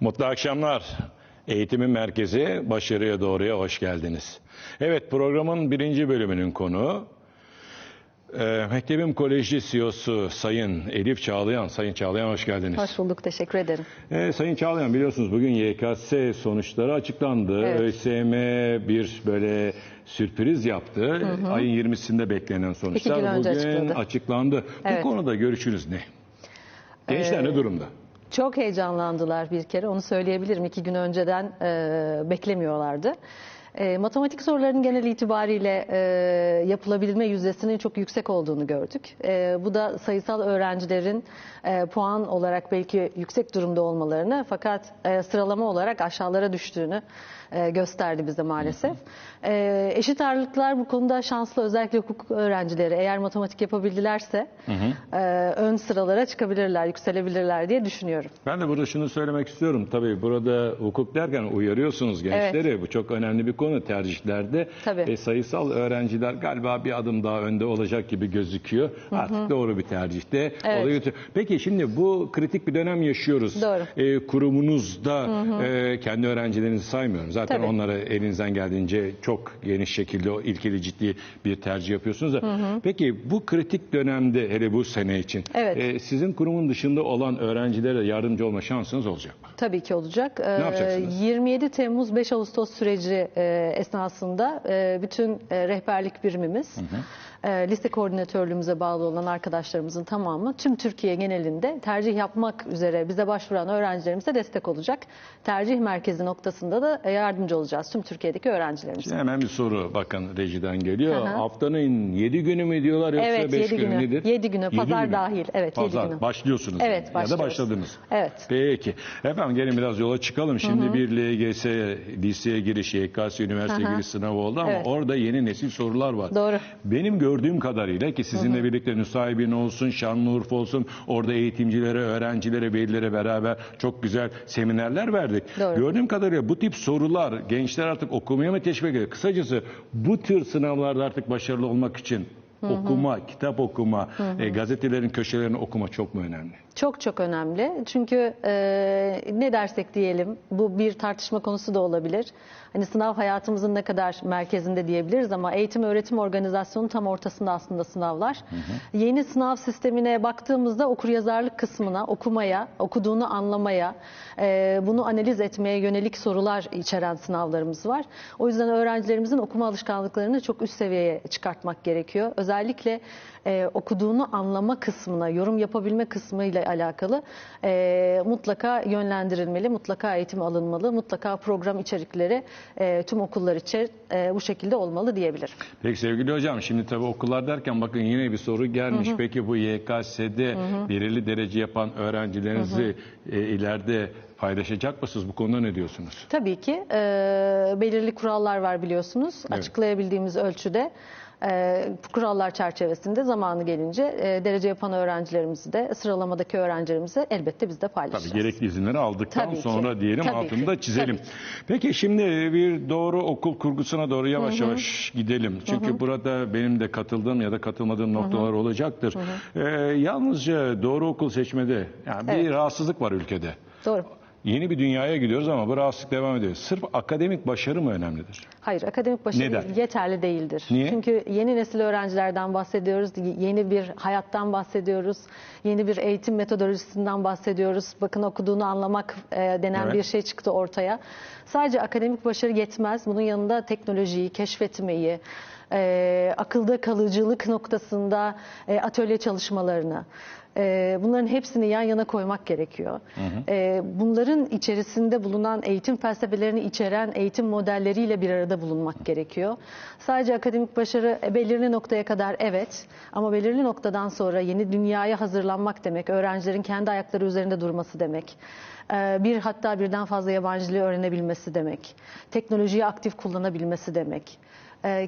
Mutlu akşamlar. Eğitimin merkezi başarıya doğruya hoş geldiniz. Evet programın birinci bölümünün konu e, Mektebim Koleji CEO'su Sayın Elif Çağlayan. Sayın Çağlayan hoş geldiniz. Hoş bulduk, teşekkür ederim. E, Sayın Çağlayan biliyorsunuz bugün YKS sonuçları açıklandı. Evet. ÖSYM bir böyle sürpriz yaptı. Ayın 20'sinde beklenen sonuçlar bugün açıklandı. Bu Evet. konuda görüşünüz ne? Gençler ne durumda? Çok heyecanlandılar bir kere, onu söyleyebilirim. İki gün önceden e, beklemiyorlardı. E, matematik sorularının genel itibariyle e, yapılabilme yüzdesinin çok yüksek olduğunu gördük. E, bu da sayısal öğrencilerin e, puan olarak belki yüksek durumda olmalarını fakat e, sıralama olarak aşağılara düştüğünü e, gösterdi bize maalesef. E, eşit ağırlıklar bu konuda şanslı özellikle hukuk öğrencileri eğer matematik yapabildilerse e, ön sıralara çıkabilirler, yükselebilirler diye düşünüyorum. Ben de burada şunu söylemek istiyorum. Tabii burada hukuk derken uyarıyorsunuz gençleri. Bu çok önemli bir konu tercihlerde. Tabii. E, sayısal öğrenciler galiba bir adım daha önde olacak gibi gözüküyor. Artık doğru bir tercihte. Evet. götür- Peki şimdi bu kritik bir dönem yaşıyoruz. Doğru. E, kurumunuzda e, kendi öğrencilerinizi saymıyorum. Zaten Tabii. onlara elinizden geldiğince çok geniş şekilde o ilkeli ciddi bir tercih yapıyorsunuz da. Peki bu kritik dönemde hele bu sene için Evet. e, sizin kurumun dışında olan öğrencilere yardımcı olma şansınız olacak mı? Tabii ki olacak. Ee, yapacaksınız? 27 Temmuz 5 Ağustos süreci e, esnasında e, bütün e, rehberlik birimimiz, e, liste koordinatörlüğümüze bağlı olan arkadaşlarımızın tamamı tüm Türkiye genelinde tercih yapmak üzere bize başvuran öğrencilerimize destek olacak. Tercih merkezi noktasında da yardımcı olacağız tüm Türkiye'deki öğrencilerimize. Şimdi hemen bir soru bakın rejiden geliyor. Hı. Haftanın 7 günü mü diyorlar yoksa Evet, 5 yedi günü günü. nedir? Yedi günü, Yedi pazar günü. dahil. Evet, Pazar. günü. Başlıyorsunuz. Evet, yani. Ya da başladınız. Evet. Peki. Efendim gelin biraz yola çıkalım. Şimdi bir LGS, liseye giriş, YKS, üniversite Hı hı. giriş sınavı oldu ama Evet. orada yeni nesil sorular var. Doğru. Benim gördüğüm kadarıyla ki sizinle birlikte Nusaybin olsun, Şanlıurfa olsun orada eğitimcilere, öğrencilere, velilere beraber çok güzel seminerler verdik. Doğru. Gördüğüm kadarıyla bu tip sorular gençler artık okumaya mı teşvik ediyor? Kısacası bu tür sınavlarda artık başarılı olmak için okuma, kitap okuma, e, gazetelerin köşelerini okuma çok mu önemli? Çok çok önemli. Çünkü e, ne dersek diyelim bu bir tartışma konusu da olabilir. Hani sınav hayatımızın ne kadar merkezinde diyebiliriz ama eğitim öğretim organizasyonu tam ortasında aslında sınavlar. Yeni sınav sistemine baktığımızda okuryazarlık kısmına, okumaya, okuduğunu anlamaya, e, bunu analiz etmeye yönelik sorular içeren sınavlarımız var. O yüzden öğrencilerimizin okuma alışkanlıklarını çok üst seviyeye çıkartmak gerekiyor. Özellikle e, okuduğunu anlama kısmına, yorum yapabilme kısmıyla alakalı e, mutlaka yönlendirilmeli, mutlaka eğitim alınmalı, mutlaka program içerikleri e, tüm okullar için e, bu şekilde olmalı diyebilirim. Peki sevgili hocam şimdi tabii okullar derken bakın yine bir soru gelmiş. Peki bu YKS'de belirli derece yapan öğrencilerinizi e, ileride paylaşacak mısınız? Bu konuda ne diyorsunuz? Tabii ki e, belirli kurallar var biliyorsunuz. Evet. Açıklayabildiğimiz ölçüde e, bu kurallar çerçevesinde zamanı gelince e, derece yapan öğrencilerimizi de sıralamadaki öğrencilerimizi elbette biz de paylaşacağız. Tabii gerekli izinleri aldıktan Tabii ki. sonra diyelim Tabii altını ki. da çizelim. Tabii ki. Peki şimdi bir doğru okul kurgusuna doğru yavaş yavaş gidelim. Çünkü burada benim de katıldığım ya da katılmadığım noktalar olacaktır. Ee, yalnızca doğru okul seçmede yani bir Evet. rahatsızlık var ülkede. Doğru. Yeni bir dünyaya gidiyoruz ama bu rahatsızlık devam ediyor. Sırf akademik başarı mı önemlidir? Hayır, akademik başarı Neden? yeterli değildir. Niye? Çünkü yeni nesil öğrencilerden bahsediyoruz, yeni bir hayattan bahsediyoruz, yeni bir eğitim metodolojisinden bahsediyoruz. Bakın okuduğunu anlamak e, denen Evet. bir şey çıktı ortaya. Sadece akademik başarı yetmez. Bunun yanında teknolojiyi, keşfetmeyi, e, akılda kalıcılık noktasında e, atölye çalışmalarını, e, bunların hepsini yan yana koymak gerekiyor. E, bunların içerisinde bulunan eğitim felsefelerini içeren eğitim modelleriyle bir arada bulunmak gerekiyor. Sadece akademik başarı e, belirli noktaya kadar evet ama belirli noktadan sonra yeni dünyaya hazırlanmak demek, öğrencilerin kendi ayakları üzerinde durması demek. E, Bir hatta birden fazla yabancı dili öğrenebilmesi demek. Teknolojiyi aktif kullanabilmesi demek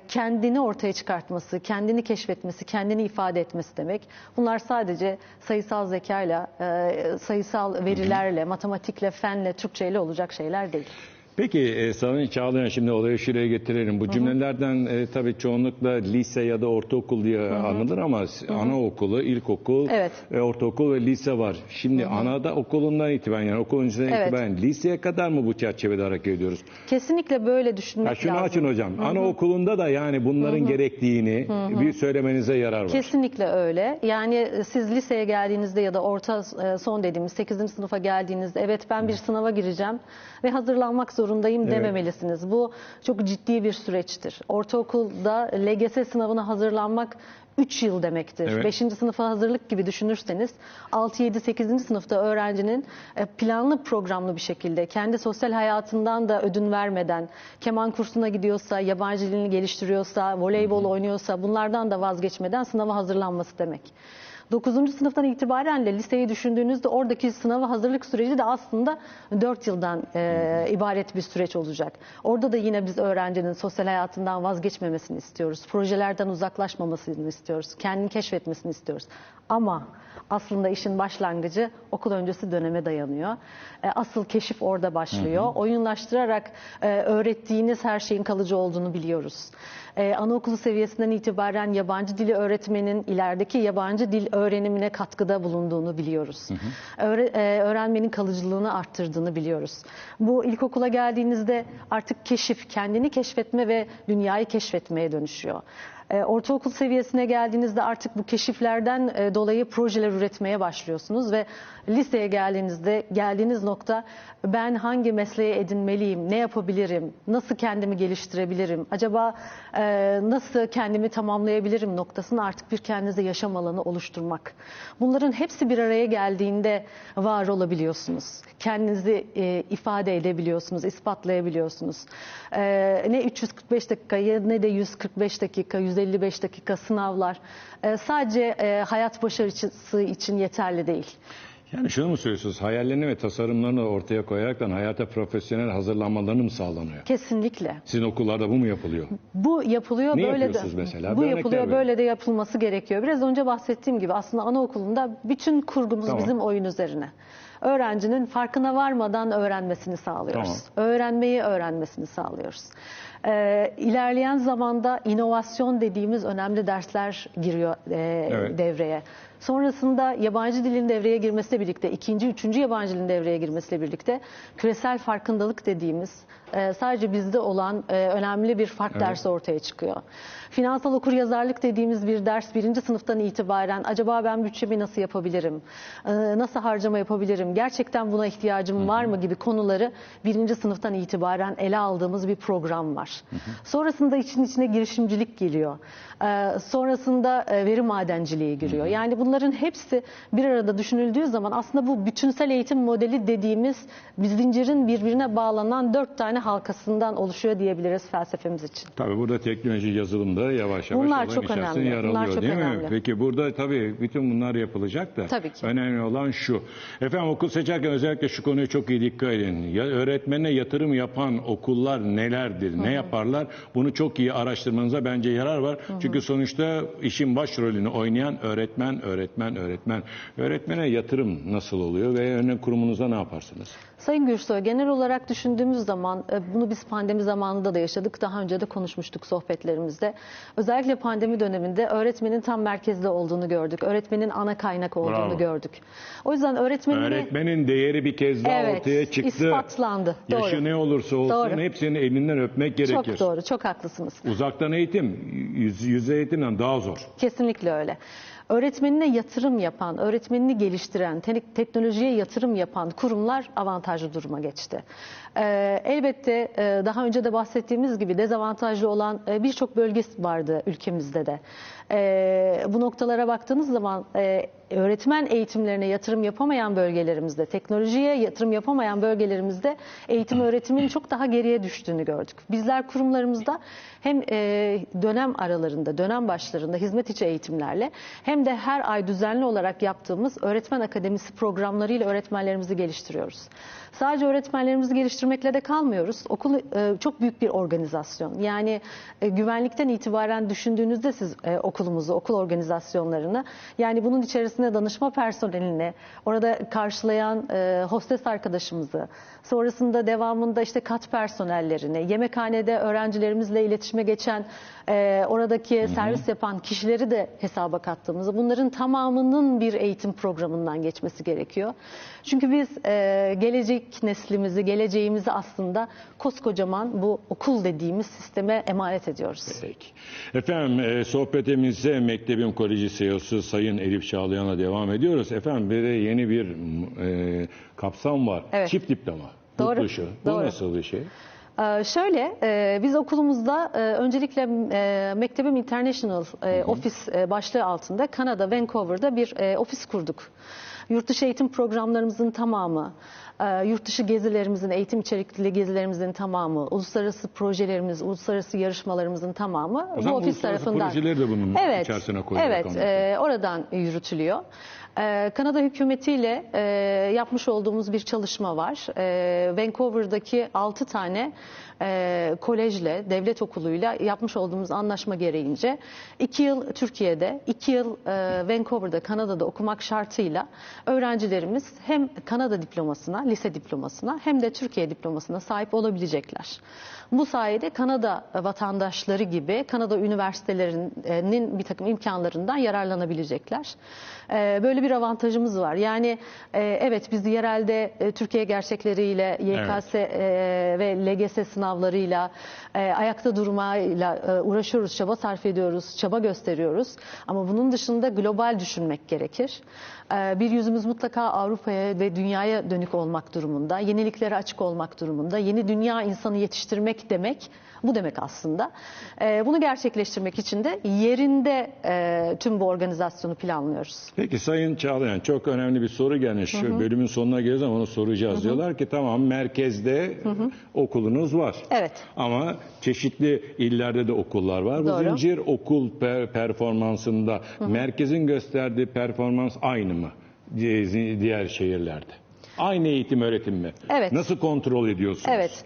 kendini ortaya çıkartması, kendini keşfetmesi, kendini ifade etmesi demek. Bunlar sadece sayısal zekayla, e, sayısal verilerle, matematikle, fenle, Türkçeyle olacak şeyler değil. Peki e, Sayın Çağlayan şimdi olayı şuraya getirelim. Bu cümlelerden e, tabii çoğunlukla lise ya da ortaokul diye anılır ama anaokulu, ilkokul, Evet. e, ortaokul ve lise var. Şimdi anada okulundan itibaren yani okul öncesinden Evet. itibaren liseye kadar mı bu çerçevede hareket ediyoruz? Kesinlikle böyle düşünmek Ha, şunu lazım. açın hocam. Anaokulunda da yani bunların gerektiğini bir söylemenize yarar var. Kesinlikle öyle. Yani e, siz liseye geldiğinizde ya da orta e, son dediğimiz 8. sınıfa geldiğinizde evet ben bir sınava gireceğim ve hazırlanmak zorundayım Evet. dememelisiniz. Bu çok ciddi bir süreçtir. Ortaokulda LGS sınavına hazırlanmak 3 yıl demektir. Evet. 5. sınıfa hazırlık gibi düşünürseniz 6 7 8. sınıfta öğrencinin e, planlı programlı bir şekilde kendi sosyal hayatından da ödün vermeden keman kursuna gidiyorsa, yabancı dilini geliştiriyorsa, voleybol oynuyorsa bunlardan da vazgeçmeden sınava hazırlanması demek. 9. sınıftan itibaren de liseyi düşündüğünüzde oradaki sınava hazırlık süreci de aslında 4 yıldan e, ibaret bir süreç olacak. Orada da yine biz öğrencinin sosyal hayatından vazgeçmemesini istiyoruz. Projelerden uzaklaşmamasını istiyoruz. Kendini keşfetmesini istiyoruz. Ama aslında işin başlangıcı okul öncesi döneme dayanıyor. E, Asıl keşif orada başlıyor. Oyunlaştırarak e, öğrettiğiniz her şeyin kalıcı olduğunu biliyoruz. E, Anaokulu seviyesinden itibaren yabancı dili öğretmenin ilerideki yabancı dil öğrenimine katkıda bulunduğunu biliyoruz. Öğre- e, öğrenmenin kalıcılığını arttırdığını biliyoruz. Bu ilkokula geldiğinizde artık keşif, kendini keşfetme ve dünyayı keşfetmeye dönüşüyor. E, Ortaokul seviyesine geldiğinizde artık bu keşiflerden e, dolayı projeler üretmeye başlıyorsunuz ve liseye geldiğinizde geldiğiniz nokta ben hangi mesleği edinmeliyim, ne yapabilirim, nasıl kendimi geliştirebilirim, acaba e, nasıl kendimi tamamlayabilirim noktasını artık bir kendinize yaşam alanı oluşturmak. Bunların hepsi bir araya geldiğinde var olabiliyorsunuz. Kendinizi e, ifade edebiliyorsunuz, ispatlayabiliyorsunuz. Ne 345 dakikayı ne de 145 dakika, 155 dakika sınavlar e, sadece e, hayat başarısı için yeterli değil. Yani şunu mu söylüyorsunuz? Hayallerini ve tasarımlarını ortaya koyaraktan hayata profesyonel hazırlanmalarını mı sağlanıyor? Kesinlikle. Sizin okullarda bu mu yapılıyor? Bu yapılıyor Ne böyle de. yapıyorsunuz mesela? Bu Bir örnek yapılıyor bana. böyle de yapılması gerekiyor. Biraz önce bahsettiğim gibi aslında anaokulunda bütün kurgumuz Tamam. bizim oyun üzerine. Öğrencinin farkına varmadan öğrenmesini sağlıyoruz. Öğrenmeyi öğrenmesini sağlıyoruz. Ee, ilerleyen zamanda inovasyon dediğimiz önemli dersler giriyor e, Evet. devreye. Sonrasında yabancı dilin devreye girmesiyle birlikte, ikinci, üçüncü yabancı dilin devreye girmesiyle birlikte küresel farkındalık dediğimiz e, sadece bizde olan e, önemli bir fark Evet. dersi ortaya çıkıyor. Finansal okuryazarlık dediğimiz bir ders birinci sınıftan itibaren acaba ben bütçemi nasıl yapabilirim, e, nasıl harcama yapabilirim, gerçekten buna ihtiyacım var mı gibi konuları birinci sınıftan itibaren ele aldığımız bir program var. Sonrasında için içine girişimcilik geliyor. E, sonrasında e, veri madenciliği giriyor. Yani bunların hepsi bir arada düşünüldüğü zaman aslında bu bütünsel eğitim modeli dediğimiz bir zincirin birbirine bağlanan dört tane halkasından oluşuyor diyebiliriz felsefemiz için. Tabii burada teknoloji yazılımda yavaş yavaş Bunlar çok önemli. yer Bunlar alıyor çok değil mi? önemli. Peki burada tabii bütün bunlar yapılacak da Tabii ki. önemli olan şu. Efendim okul seçerken özellikle şu konuya çok iyi dikkat edin. Ya, öğretmene yatırım yapan okullar nelerdir? Ne yaparlar? Bunu çok iyi araştırmanıza bence yarar var. Çünkü sonuçta işin başrolünü oynayan öğretmen, öğretmen, öğretmen. Öğretmene yatırım nasıl oluyor ve örnek kurumunuzda ne yaparsınız? Sayın Gürsoy, genel olarak düşündüğümüz zaman e, bunu biz pandemi zamanında da yaşadık. Daha önce de konuşmuştuk sohbetlerimizde. Özellikle pandemi döneminde öğretmenin tam merkezde olduğunu gördük. Öğretmenin ana kaynak olduğunu Bravo. gördük. O yüzden öğretmenin Öğretmenin değeri bir kez daha Evet, ortaya çıktı. ispatlandı. Yaşı Doğru. ne olursa olsun Doğru. hepsinin elinden öpmek gerekir. çok doğru, çok haklısınız. Uzaktan eğitim yüz, yüzde eğitimden daha zor. Kesinlikle öyle. Öğretmenine yatırım yapan, öğretmenini geliştiren, te- teknolojiye yatırım yapan kurumlar avantajlı duruma geçti. Ee, elbette e, daha önce de bahsettiğimiz gibi dezavantajlı olan e, birçok bölge vardı ülkemizde de. Ee, bu noktalara baktığınız zaman e, öğretmen eğitimlerine yatırım yapamayan bölgelerimizde, teknolojiye yatırım yapamayan bölgelerimizde eğitim öğretimin çok daha geriye düştüğünü gördük. Bizler kurumlarımızda hem e, dönem aralarında, dönem başlarında hizmet içi eğitimlerle hem de her ay düzenli olarak yaptığımız öğretmen akademisi programlarıyla öğretmenlerimizi geliştiriyoruz. Sadece öğretmenlerimizi geliştirmekle de kalmıyoruz. Okul e, çok büyük bir organizasyon. Yani e, güvenlikten itibaren düşündüğünüzde siz okulumuzu, okul organizasyonlarını yani bunun içerisinde öylesine danışma personelini, orada karşılayan e, hostes arkadaşımızı, sonrasında devamında işte kat personellerini, yemekhanede öğrencilerimizle iletişime geçen e, oradaki servis yapan kişileri de hesaba kattığımızda bunların tamamının bir eğitim programından geçmesi gerekiyor. Çünkü biz e, gelecek neslimizi, geleceğimizi aslında koskocaman bu okul dediğimiz sisteme emanet ediyoruz. Peki. Efendim e, sohbetimize Mektebim Koleji CEO'su Sayın Elif Çağlayan'la devam ediyoruz. Efendim bir yeni bir e, kapsam var. Evet. Çift diploma. Doğru, Yurt dışı. Bu doğru. nasıl bir şey? Ee, şöyle, e, biz okulumuzda e, öncelikle e, Mektebim International e, ofis e, başlığı altında Kanada, Vancouver'da bir e, ofis kurduk. Yurt dışı eğitim programlarımızın tamamı, e, yurt dışı gezilerimizin, eğitim içerikli gezilerimizin tamamı, uluslararası projelerimiz, uluslararası yarışmalarımızın tamamı O bu ofis tarafından. projeleri de bunun evet, içerisine koyuyor Evet, e, oradan yürütülüyor. Ee, Kanada hükümetiyle e, yapmış olduğumuz bir çalışma var. Ee, Vancouver'daki 6 tane e, kolejle, devlet okuluyla yapmış olduğumuz anlaşma gereğince 2 yıl Türkiye'de, 2 yıl e, Vancouver'da, Kanada'da okumak şartıyla öğrencilerimiz hem Kanada diplomasına, lise diplomasına hem de Türkiye diplomasına sahip olabilecekler. Bu sayede Kanada vatandaşları gibi Kanada üniversitelerinin bir takım imkanlarından yararlanabilecekler. Ee, Böyle bir avantajımız var. Yani e, evet biz yerelde e, Türkiye gerçekleriyle, YKS e, ve LGS sınavlarıyla, e, ayakta durmayla e, uğraşıyoruz, çaba sarf ediyoruz, çaba gösteriyoruz. Ama bunun dışında global düşünmek gerekir. E, Bir yüzümüz mutlaka Avrupa'ya ve dünyaya dönük olmak durumunda, yeniliklere açık olmak durumunda, yeni dünya insanı yetiştirmek demek bu demek aslında. E, Bunu gerçekleştirmek için de yerinde e, tüm bu organizasyonu planlıyoruz. Peki Sayın Çağlayan çok önemli bir soru gelmiş. Şu Bölümün sonuna geliriz ama onu soracağız. Diyorlar ki tamam merkezde okulunuz var. Evet. Ama çeşitli illerde de okullar var. Bu Doğru. zincir okul per- performansında merkezin gösterdiği performans aynı mı di- diğer şehirlerde? Aynı eğitim öğretim mi? Evet. Nasıl kontrol ediyorsunuz? Evet.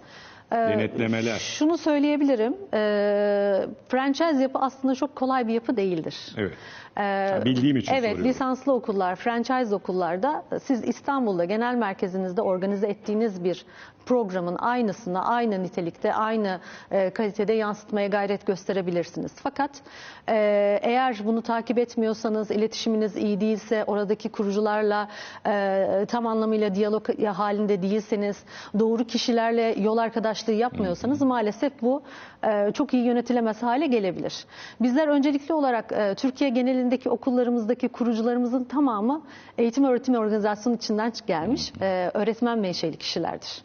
Ee, Denetlemeler. Şunu söyleyebilirim. Ee, franchise yapı aslında çok kolay bir yapı değildir. Evet. Ee, bildiğim için Evet, soruyorum. lisanslı okullar, franchise okullarda siz İstanbul'da genel merkezinizde organize ettiğiniz bir programın aynısını, aynı nitelikte, aynı e, kalitede yansıtmaya gayret gösterebilirsiniz. Fakat e, eğer bunu takip etmiyorsanız, iletişiminiz iyi değilse, oradaki kurucularla e, tam anlamıyla diyalog halinde değilseniz, doğru kişilerle yol arkadaşlığı yapmıyorsanız maalesef bu e, çok iyi yönetilemez hale gelebilir. Bizler öncelikli olarak e, Türkiye genelindeki okullarımızdaki kurucularımızın tamamı eğitim öğretim organizasyonu içinden gelmiş e, öğretmen menşeli kişilerdir.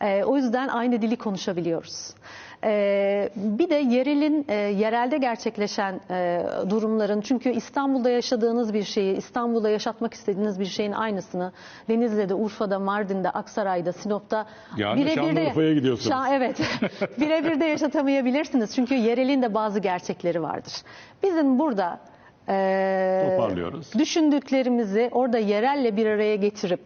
E, o yüzden aynı dili konuşabiliyoruz. E, bir de yerelin e, yerelde gerçekleşen e, durumların çünkü İstanbul'da yaşadığınız bir şeyi İstanbul'da yaşatmak istediğiniz bir şeyin aynısını Denizli'de, Urfa'da, Mardin'de, Aksaray'da, Sinop'ta Yani birebir de- Şanlıurfa'ya gidiyorsunuz. Şa- evet. birebir de yaşatamayabilirsiniz. Çünkü yerelin de bazı gerçekleri vardır. Bizim burada e, Toparlıyoruz. düşündüklerimizi orada yerelle bir araya getirip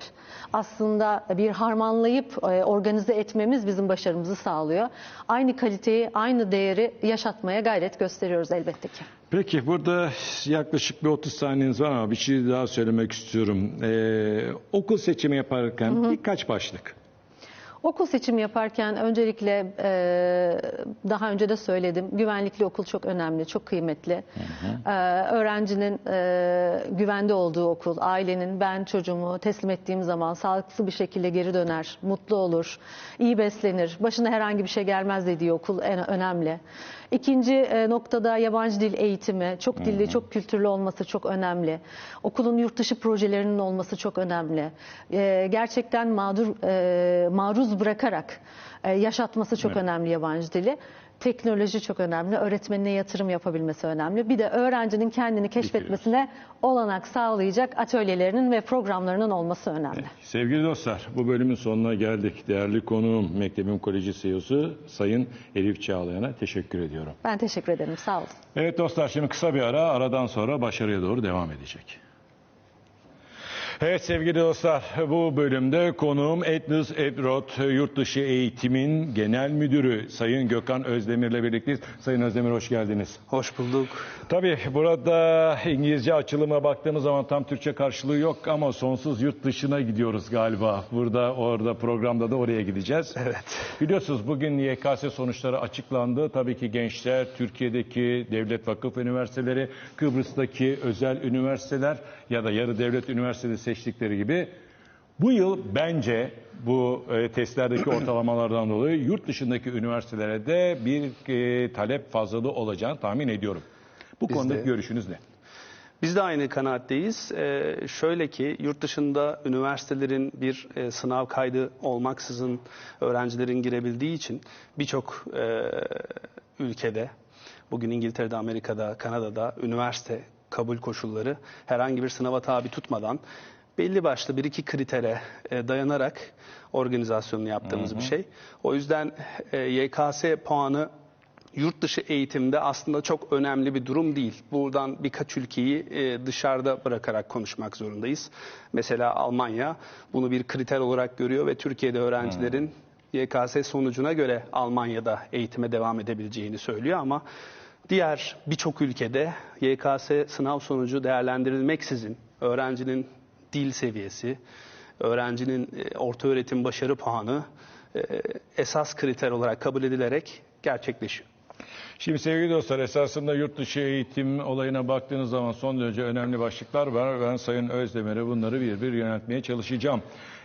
aslında bir harmanlayıp e, organize etmemiz bizim başarımızı sağlıyor. Aynı kaliteyi, aynı değeri yaşatmaya gayret gösteriyoruz elbette ki. Peki burada yaklaşık bir 30 saniyeniz var ama bir şey daha söylemek istiyorum. Ee, okul seçimi yaparken birkaç başlık. Okul seçimi yaparken öncelikle e, daha önce de söyledim güvenlikli okul çok önemli, çok kıymetli. E, öğrencinin e, güvende olduğu okul, ailenin ben çocuğumu teslim ettiğim zaman sağlıklı bir şekilde geri döner, mutlu olur, iyi beslenir, başına herhangi bir şey gelmez dediği okul en önemli. İkinci e, noktada yabancı dil eğitimi, çok dilli, çok kültürlü olması çok önemli. Okulun yurt dışı projelerinin olması çok önemli. E, gerçekten mağdur e, maruz bırakarak e, yaşatması çok Evet. önemli yabancı dili. Teknoloji çok önemli, öğretmenine yatırım yapabilmesi önemli. Bir de öğrencinin kendini keşfetmesine olanak sağlayacak atölyelerinin ve programlarının olması önemli. Sevgili dostlar bu bölümün sonuna geldik. Değerli konuğum Mektebim Koleji CEO'su Sayın Elif Çağlayan'a teşekkür ediyorum. Ben teşekkür ederim, sağ olun. Evet dostlar şimdi kısa bir ara aradan sonra başarıya doğru devam edecek. Evet sevgili dostlar bu bölümde konuğum Etnus Edrot Yurtdışı Eğitim'in Genel Müdürü Sayın Gökhan Özdemir'le birlikteyiz. Sayın Özdemir hoş geldiniz. Hoş bulduk. Tabii burada İngilizce açılıma baktığımız zaman tam Türkçe karşılığı yok ama sonsuz yurt dışına gidiyoruz galiba. Burada orada programda da oraya gideceğiz. Evet. Biliyorsunuz bugün YKS sonuçları açıklandı. Tabii ki gençler Türkiye'deki devlet vakıf üniversiteleri, Kıbrıs'taki özel üniversiteler ya da yarı devlet üniversiteleri seçtikleri gibi bu yıl bence bu e, testlerdeki ortalamalardan dolayı yurt dışındaki üniversitelere de bir e, talep fazlalığı olacağını tahmin ediyorum. Bu Biz konudaki de. görüşünüz ne? Biz de aynı kanaatteyiz. Ee, şöyle ki yurt dışında üniversitelerin bir e, sınav kaydı olmaksızın öğrencilerin girebildiği için birçok e, ülkede bugün İngiltere'de, Amerika'da, Kanada'da üniversite kabul koşulları herhangi bir sınava tabi tutmadan belli başlı bir iki kritere e, dayanarak organizasyonunu yaptığımız bir şey. O yüzden e, YKS puanı yurt dışı eğitimde aslında çok önemli bir durum değil. Buradan birkaç ülkeyi e, dışarıda bırakarak konuşmak zorundayız. Mesela Almanya bunu bir kriter olarak görüyor ve Türkiye'de öğrencilerin YKS sonucuna göre Almanya'da eğitime devam edebileceğini söylüyor ama diğer birçok ülkede YKS sınav sonucu değerlendirilmeksizin öğrencinin dil seviyesi, öğrencinin e, orta öğretim başarı puanı e, esas kriter olarak kabul edilerek gerçekleşiyor. Şimdi sevgili dostlar esasında yurt dışı eğitim olayına baktığınız zaman son derece önemli başlıklar var. Ben Sayın Özdemir'e bunları bir bir yöneltmeye çalışacağım.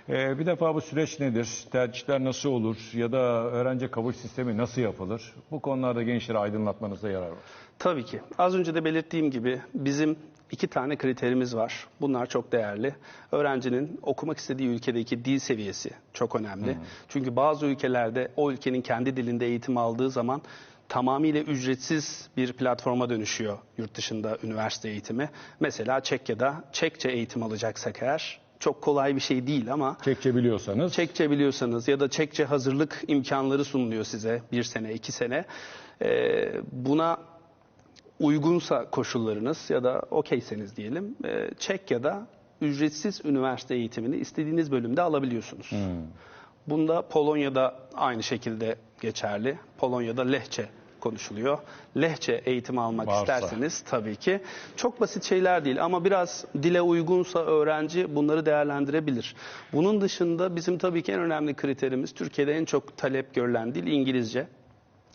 Ee, bir defa bu süreç nedir? Tercihler nasıl olur? Ya da öğrenci kabul sistemi nasıl yapılır? Bu konularda gençleri aydınlatmanızda yarar var. Tabii ki. Az önce de belirttiğim gibi bizim iki tane kriterimiz var. Bunlar çok değerli. Öğrencinin okumak istediği ülkedeki dil seviyesi çok önemli. Çünkü bazı ülkelerde o ülkenin kendi dilinde eğitim aldığı zaman tamamıyla ücretsiz bir platforma dönüşüyor yurt dışında üniversite eğitimi. Mesela Çekya'da Çekçe eğitim alacaksak eğer çok kolay bir şey değil ama Çekçe biliyorsanız. Çekçe biliyorsanız ya da Çekçe hazırlık imkanları sunuluyor size bir sene, iki sene. Ee, buna uygunsa koşullarınız ya da okeyseniz diyelim, e, Çekya'da ücretsiz üniversite eğitimini istediğiniz bölümde alabiliyorsunuz. Bunda Polonya'da aynı şekilde geçerli. Polonya'da Lehçe konuşuluyor. Lehçe eğitimi almak Varsa. isterseniz tabii ki çok basit şeyler değil ama biraz dile uygunsa öğrenci bunları değerlendirebilir. Bunun dışında bizim tabii ki en önemli kriterimiz Türkiye'de en çok talep görülen dil İngilizce.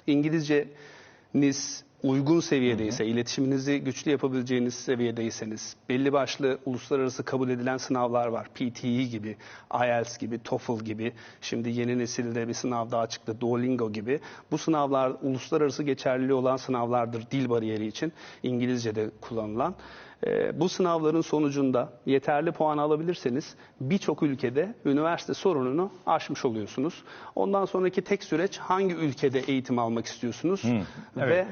İngilizceniz uygun seviyedeyse, iletişiminizi güçlü yapabileceğiniz seviyedeyseniz, belli başlı uluslararası kabul edilen sınavlar var. PTE gibi, IELTS gibi, TOEFL gibi, şimdi yeni nesilde bir sınav daha çıktı, Duolingo gibi. Bu sınavlar uluslararası geçerliliği olan sınavlardır dil bariyeri için, İngilizce'de kullanılan. Ee, bu sınavların sonucunda yeterli puan alabilirseniz birçok ülkede üniversite sorununu aşmış oluyorsunuz. Ondan sonraki tek süreç hangi ülkede eğitim almak istiyorsunuz ve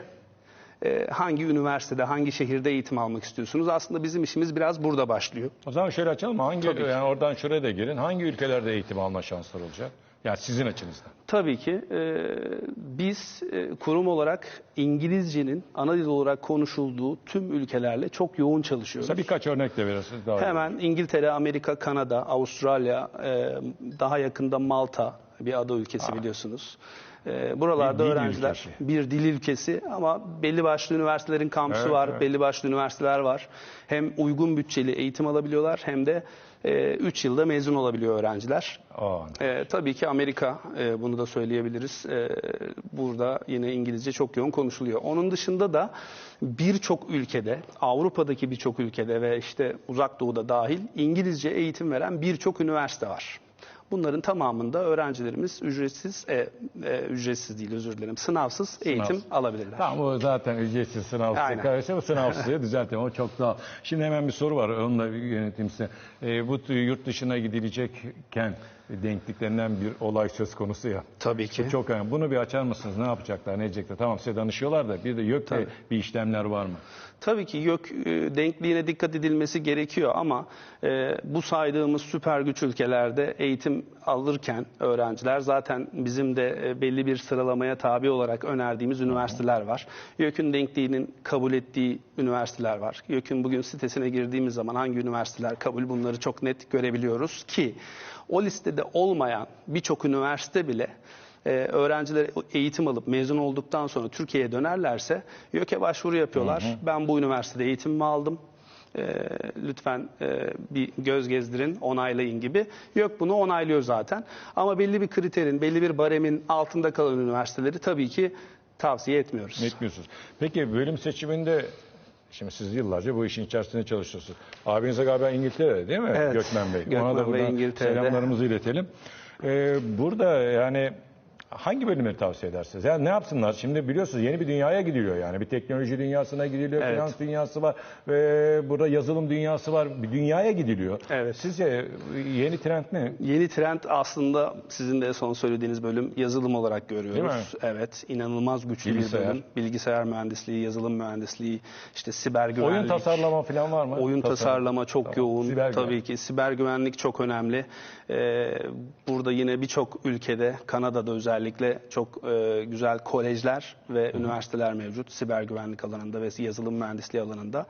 e, hangi üniversitede, hangi şehirde eğitim almak istiyorsunuz? Aslında bizim işimiz biraz burada başlıyor. O zaman şöyle açalım. Hangi Tabii ki. yani oradan şuraya da girin. Hangi ülkelerde eğitim alma şansları olacak? Yani sizin açınızdan. Tabii ki e, biz e, kurum olarak İngilizcenin ana dil olarak konuşulduğu tüm ülkelerle çok yoğun çalışıyoruz. Mesela birkaç örnek de verirsiniz. Daha iyi. Hemen İngiltere, Amerika, Kanada, Avustralya, e, daha yakında Malta bir ada ülkesi biliyorsunuz. E, buralarda Bir öğrenciler ülkesi. bir dil ülkesi ama belli başlı üniversitelerin kampüsü Evet, var, evet. belli başlı üniversiteler var. Hem uygun bütçeli eğitim alabiliyorlar hem de 3 yılda mezun olabiliyor öğrenciler. E, tabii ki Amerika, e, bunu da söyleyebiliriz. E, burada yine İngilizce çok yoğun konuşuluyor. Onun dışında da birçok ülkede, Avrupa'daki birçok ülkede ve işte Uzak Doğu'da dahil İngilizce eğitim veren birçok üniversite var. Bunların tamamında öğrencilerimiz ücretsiz, e, e, ücretsiz değil özür dilerim, sınavsız eğitim alabilirler. Tamam o zaten ücretsiz sınavsız. Aynen. Kardeşim sınavsız düzeltelim o çok daha. Şimdi hemen bir soru var onunla size. Ee, bu yurt dışına gidilecekken denkliklerinden bir olay söz konusu ya. Tabii ki. Bu çok önemli. Bunu bir açar mısınız? Ne yapacaklar, ne edecekler? Tamam size danışıyorlar da bir de YÖK'te Tabii. bir işlemler var mı? Tabii ki YÖK e, denkliğine dikkat edilmesi gerekiyor ama e, bu saydığımız süper güç ülkelerde eğitim alırken öğrenciler zaten bizim de e, belli bir sıralamaya tabi olarak önerdiğimiz üniversiteler var. YÖK'ün denkliğinin kabul ettiği üniversiteler var. YÖK'ün bugün sitesine girdiğimiz zaman hangi üniversiteler kabul bunları çok net görebiliyoruz ki o listede olmayan birçok üniversite bile e, öğrenciler eğitim alıp mezun olduktan sonra Türkiye'ye dönerlerse YÖK'e başvuru yapıyorlar. Ben bu üniversitede eğitimimi aldım. E, lütfen e, bir göz gezdirin, onaylayın gibi. YÖK bunu onaylıyor zaten. Ama belli bir kriterin, belli bir baremin altında kalan üniversiteleri tabii ki tavsiye etmiyoruz. Etmiyorsunuz. Peki bölüm seçiminde Şimdi siz yıllarca bu işin içerisinde çalışıyorsunuz. Abinize galiba İngiltere'de değil mi Evet. Gökmen Bey? Gökmen Ona da Bey İngiltere'de. selamlarımızı iletelim. Ee, burada yani hangi bölümleri tavsiye edersiniz? Yani ne yapsınlar? Şimdi biliyorsunuz yeni bir dünyaya gidiliyor yani. Bir teknoloji dünyasına gidiliyor, Evet. finans dünyası var ve burada yazılım dünyası var. Bir dünyaya gidiliyor. Evet. Sizce yeni trend ne? Yeni trend aslında sizin de son söylediğiniz bölüm yazılım olarak görüyoruz. Değil mi? Evet, inanılmaz güçlü Bilgisayar. bir bölüm. Bilgisayar mühendisliği, yazılım mühendisliği, işte siber güvenlik. Oyun tasarlama falan var mı? Oyun tasarlama çok Tamam. yoğun. Siber Tabii güvenlik. ki siber güvenlik çok önemli. Ee, burada yine birçok ülkede, Kanada'da özellikle çok e, güzel kolejler ve üniversiteler mevcut siber güvenlik alanında ve yazılım mühendisliği alanında.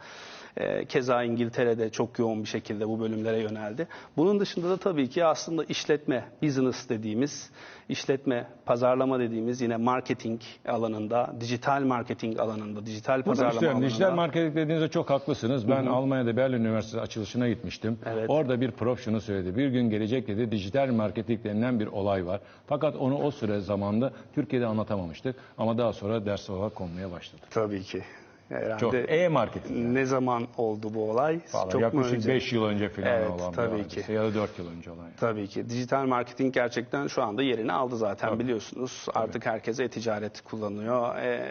Ee, keza İngiltere'de çok yoğun bir şekilde bu bölümlere yöneldi. Bunun dışında da tabii ki aslında işletme, business dediğimiz, işletme, pazarlama dediğimiz yine marketing alanında, dijital marketing alanında, dijital Burada pazarlama işte alanında. dijital marketing dediğinizde çok haklısınız. Ben Almanya'da Berlin Üniversitesi açılışına gitmiştim. Evet. Orada bir prof şunu söyledi. Bir gün gelecek dedi dijital marketing denilen bir olay var. Fakat onu o süre zamanda Türkiye'de anlatamamıştık. Ama daha sonra ders olarak konmaya başladı. Tabii ki. Herhalde Çok. E-marketing. Ne zaman oldu bu olay? Vallahi Çok yaklaşık önce? 5 yıl önce falan Evet, olan bir tabii hadise. ki. Ya da 4 yıl önce olan. Tabii ki. Dijital marketing gerçekten şu anda yerini aldı zaten biliyorsunuz. Artık herkes e-ticaret kullanıyor. E,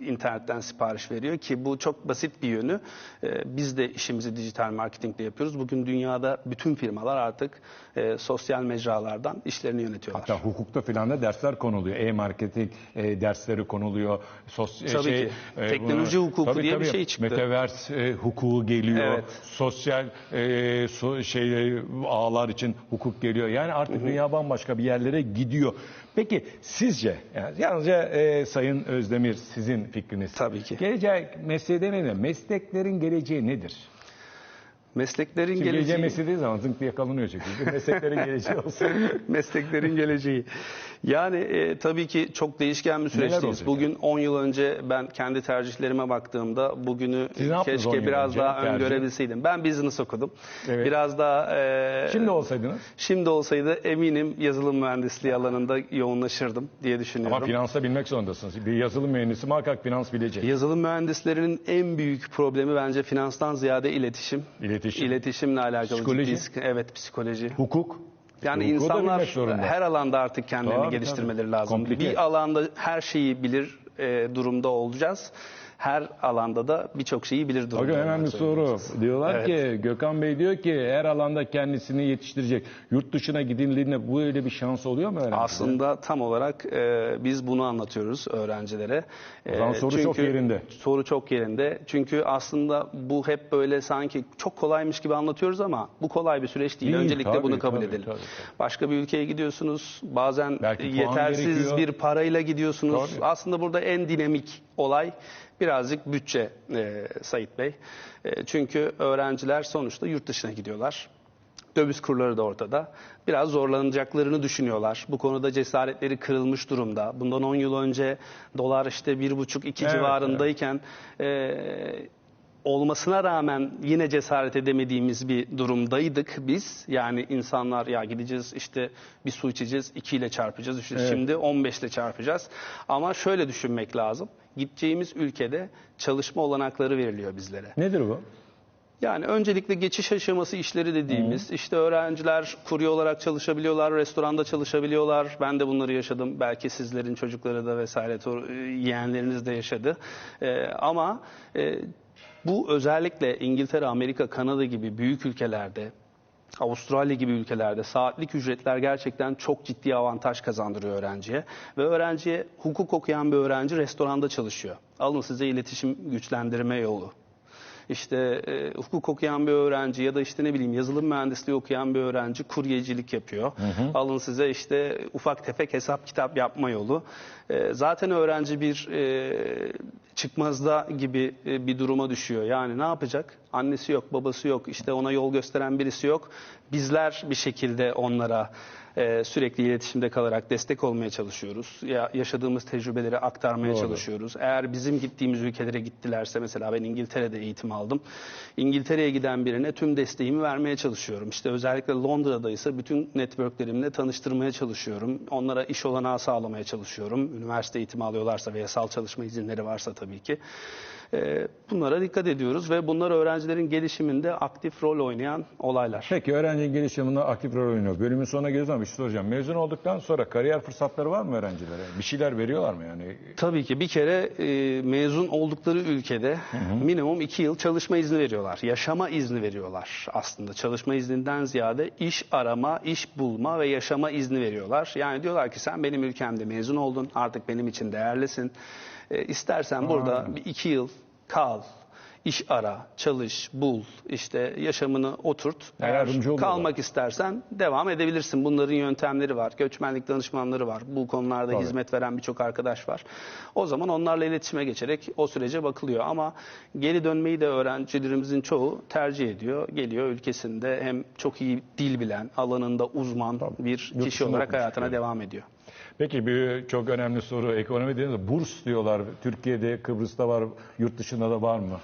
internetten sipariş veriyor ki bu çok basit bir yönü. E, biz de işimizi dijital marketingle yapıyoruz. Bugün dünyada bütün firmalar artık e, sosyal mecralardan işlerini yönetiyorlar. Hatta hukukta filan da dersler konuluyor. E-marketing e, dersleri konuluyor. Sos, e, Tabii şey, ki. Teknoloji hukuku diye bir şey çıktı. Metaverse e, hukuku geliyor. Evet. Sosyal e, so- şey e, ağlar için hukuk geliyor. Yani artık dünya bambaşka bir yerlere gidiyor. Peki sizce yani yalnızca e, Sayın Özdemir sizin fikriniz. Tabii ki. Gelecek mesleği demeyelim. Mesleklerin geleceği nedir? Mesleklerin Şimdi geleceği geleceği... mesleği zaman zınk diye kalınıyor çünkü. Mesleklerin geleceği olsun. Mesleklerin geleceği. Yani e, tabii ki çok değişken bir süreçteyiz. Bugün 10 yıl önce ben kendi tercihlerime baktığımda bugünü Siz ne yaptınız 10 keşke biraz önce daha tercih? öngörebilseydim. Ben business okudum. Evet. Biraz daha e, Şimdi olsaydınız şimdi olsaydı eminim yazılım mühendisliği alanında yoğunlaşırdım diye düşünüyorum. ama finansta bilmek zorundasınız. Bir yazılım mühendisi muhakkak finans bilecek. Yazılım mühendislerinin en büyük problemi bence finanstan ziyade iletişim. İletişim. İletişimle alakalı Psikoloji. ciddi Evet psikoloji. Hukuk. Yani Hukuku insanlar her alanda artık kendilerini Tabii, geliştirmeleri tabii. lazım. Komplike. Bir alanda her şeyi bilir e, durumda olacağız. Her alanda da birçok şeyi bilir durumda Bakın hemen bir soru. Diyorlar Evet. ki Gökhan Bey diyor ki her alanda kendisini yetiştirecek. Yurt dışına gidildiğinde bu öyle bir şans oluyor mu öğrencilere? Aslında tam olarak e, biz bunu anlatıyoruz öğrencilere. E, O zaman soru çok yerinde. Soru çok yerinde. Çünkü aslında bu hep böyle sanki çok kolaymış gibi anlatıyoruz ama bu kolay bir süreç değil. Değil, Öncelikle tabii, bunu kabul tabii, edelim. tabii, tabii. Başka bir ülkeye gidiyorsunuz. Bazen Belki yetersiz bir parayla gidiyorsunuz. Tabii. Aslında burada en dinamik olay birazcık bütçe e, Sayit Bey. E, çünkü öğrenciler sonuçta yurt dışına gidiyorlar. Döviz kurları da ortada. Biraz zorlanacaklarını düşünüyorlar. Bu konuda cesaretleri kırılmış durumda. Bundan 10 yıl önce dolar işte 1,5-2 Evet, civarındayken e, olmasına rağmen yine cesaret edemediğimiz bir durumdaydık biz. Yani insanlar ya gideceğiz işte bir su içeceğiz 2 ile çarpacağız. İşte Evet. Şimdi 15 ile çarpacağız. Ama şöyle düşünmek lazım. Gideceğimiz ülkede çalışma olanakları veriliyor bizlere. Nedir bu? Yani öncelikle geçiş aşaması işleri dediğimiz işte öğrenciler kurye olarak çalışabiliyorlar, restoranda çalışabiliyorlar. Ben de bunları yaşadım. Belki sizlerin çocukları da vesaire tor- yeğenleriniz de yaşadı. Ee, ama e, bu özellikle İngiltere, Amerika, Kanada gibi büyük ülkelerde Avustralya gibi ülkelerde saatlik ücretler gerçekten çok ciddi avantaj kazandırıyor öğrenciye. Ve öğrenciye hukuk okuyan bir öğrenci restoranda çalışıyor. Alın size iletişim güçlendirme yolu. İşte e, hukuk okuyan bir öğrenci ya da işte ne bileyim yazılım mühendisliği okuyan bir öğrenci kuryecilik yapıyor. Alın size işte ufak tefek hesap kitap yapma yolu. E, zaten öğrenci bir e, çıkmazda gibi e, bir duruma düşüyor. Yani ne yapacak? Annesi yok, babası yok, işte ona yol gösteren birisi yok. Bizler bir şekilde onlara e, sürekli iletişimde kalarak destek olmaya çalışıyoruz. Ya, yaşadığımız tecrübeleri aktarmaya Doğru. çalışıyoruz. Eğer bizim gittiğimiz ülkelere gittilerse mesela ben İngiltere'de eğitim aldım. İngiltere'ye giden birine tüm desteğimi vermeye çalışıyorum. İşte özellikle Londra'da ise bütün networklerimle tanıştırmaya çalışıyorum. Onlara iş olanağı sağlamaya çalışıyorum. Üniversite eğitimi alıyorlarsa ve yasal çalışma izinleri varsa tabii ki. E, bunlara dikkat ediyoruz ve bunlar öğrencilerin gelişiminde aktif rol oynayan olaylar. Peki öğrencinin gelişiminde aktif rol oynuyor. Bölümün sonuna geliyoruz ama bir şey soracağım. Mezun olduktan sonra kariyer fırsatları var mı öğrencilere? Bir şeyler veriyorlar mı yani? Tabii ki bir kere e, mezun oldukları ülkede minimum iki yıl çalışma izni veriyorlar. Yaşama izni veriyorlar aslında. Çalışma izninden ziyade iş arama, iş bulma ve yaşama izni veriyorlar. Yani diyorlar ki sen benim ülkemde mezun oldun artık benim için değerlisin. E, istersen burada bir iki yıl kal. iş ara, çalış, bul, işte yaşamını oturt. Yani Eğer kalmak istersen devam edebilirsin. Bunların yöntemleri var. Göçmenlik danışmanları var. Bu konularda Tabii. hizmet veren birçok arkadaş var. O zaman onlarla iletişime geçerek o sürece bakılıyor. Ama geri dönmeyi de öğrencilerimizin çoğu tercih ediyor. Geliyor ülkesinde hem çok iyi dil bilen, alanında uzman bir Yurt kişi olarak hayatına diyelim. devam ediyor. Peki bir çok önemli soru. Ekonomi dediğinizde burs diyorlar. Türkiye'de, Kıbrıs'ta var, yurt dışında da var mı?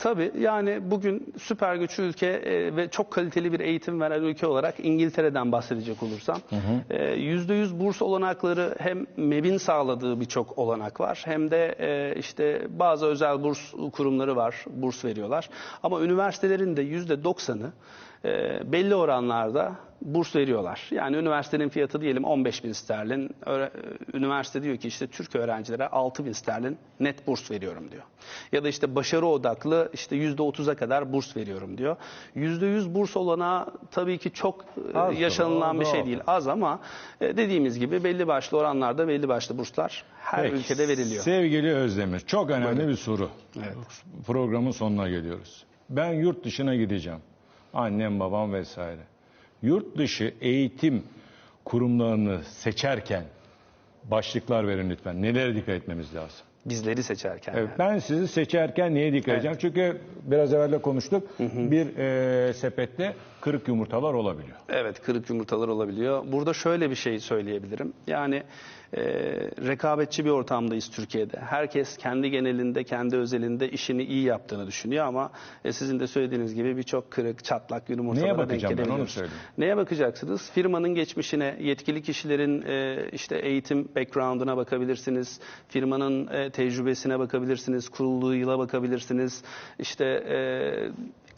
Tabii yani bugün süper güçlü ülke e, ve çok kaliteli bir eğitim veren ülke olarak İngiltere'den bahsedecek olursam e, %100 burs olanakları hem MEB'in sağladığı birçok olanak var hem de e, işte bazı özel burs kurumları var burs veriyorlar. Ama üniversitelerin de %90'ı e, belli oranlarda burs veriyorlar. Yani üniversitenin fiyatı diyelim 15 bin sterlin. Öğre- Üniversite diyor ki işte Türk öğrencilere 6 bin sterlin net burs veriyorum diyor. Ya da işte başarı odaklı işte %30'a kadar burs veriyorum diyor. %100 burs olana tabii ki çok e, Az yaşanılan bir şey değil. Az ama e, dediğimiz gibi belli başlı oranlarda belli başlı burslar her Peki, ülkede veriliyor. Sevgili Özdemir, çok önemli bir soru. Evet. Programın sonuna geliyoruz. Ben yurt dışına gideceğim. Annem, babam vesaire. Yurt dışı eğitim kurumlarını seçerken başlıklar verin lütfen. Nelere dikkat etmemiz lazım? Bizleri seçerken. Evet, ben sizi seçerken neye dikkat edeceğim? Çünkü biraz evvel de konuştuk. Bir e, sepette kırık yumurtalar olabiliyor. Evet, kırık yumurtalar olabiliyor. Burada şöyle bir şey söyleyebilirim. Yani e, rekabetçi bir ortamdayız Türkiye'de. Herkes kendi genelinde, kendi özelinde işini iyi yaptığını düşünüyor ama e, sizin de söylediğiniz gibi birçok kırık, çatlak yumurtalara Neye denk bakacağım ben, onu söyleyeyim. Neye bakacaksınız? Firmanın geçmişine, yetkili kişilerin e, işte eğitim background'una bakabilirsiniz. Firmanın e, tecrübesine bakabilirsiniz. Kurulduğu yıla bakabilirsiniz. İşte e,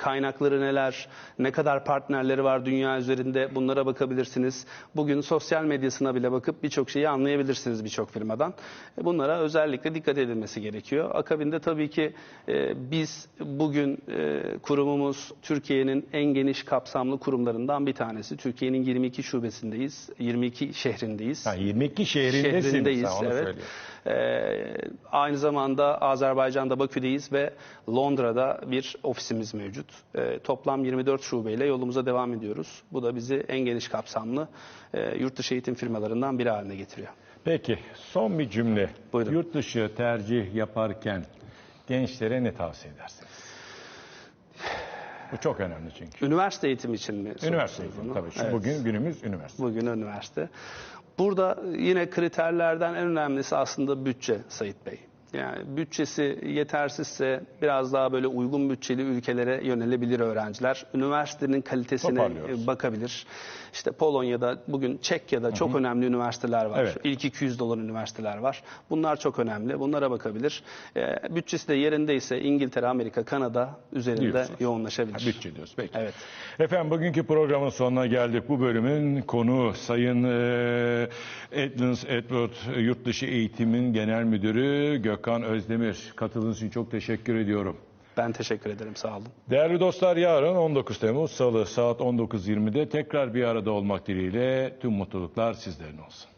kaynakları neler, ne kadar partnerleri var dünya üzerinde bunlara bakabilirsiniz. Bugün sosyal medyasına bile bakıp birçok şeyi anlayabilirsiniz birçok firmadan. E, Bunlara özellikle dikkat edilmesi gerekiyor. Akabinde tabii ki e, biz bugün e, kurumumuz Türkiye'nin en geniş kapsamlı kurumlarından bir tanesi. Türkiye'nin 22 şubesindeyiz, 22 şehrindeyiz. Ha, 22 şehrindesin. Şehrindeyiz, Sen onu evet. söyle. Ee, aynı zamanda Azerbaycan'da Bakü'deyiz ve Londra'da bir ofisimiz mevcut. Ee, toplam 24 şubeyle yolumuza devam ediyoruz. Bu da bizi en geniş kapsamlı e, yurt dışı eğitim firmalarından biri haline getiriyor. Peki son bir cümle. Buyurun. Yurt dışı tercih yaparken gençlere ne tavsiye edersiniz? Bu çok önemli çünkü. Üniversite eğitimi için mi? Üniversite eğitimi tabii. Evet. Bugün günümüz üniversite. Bugün üniversite. Burada yine kriterlerden en önemlisi aslında bütçe Sayit Bey. Yani bütçesi yetersizse biraz daha böyle uygun bütçeli ülkelere yönelebilir öğrenciler. Üniversitenin kalitesine bakabilir. İşte Polonya'da, bugün Çekya'da çok önemli üniversiteler var. Evet. İlk 200 dolar üniversiteler var. Bunlar çok önemli. Bunlara bakabilir. E, bütçesi de yerindeyse İngiltere, Amerika, Kanada üzerinde Diyorsunuz. yoğunlaşabilir. Ha, Bütçe diyoruz. Peki. Evet. Efendim bugünkü programın sonuna geldik. Bu bölümün konu Sayın e, Edmonds Edward Yurtdışı Eğitim'in Genel Müdürü Gökhan Özdemir. Katıldığınız için çok teşekkür ediyorum. Ben teşekkür ederim. Sağ olun. Değerli dostlar yarın 19 Temmuz Salı saat 19.20'de tekrar bir arada olmak dileğiyle tüm mutluluklar sizlerin olsun.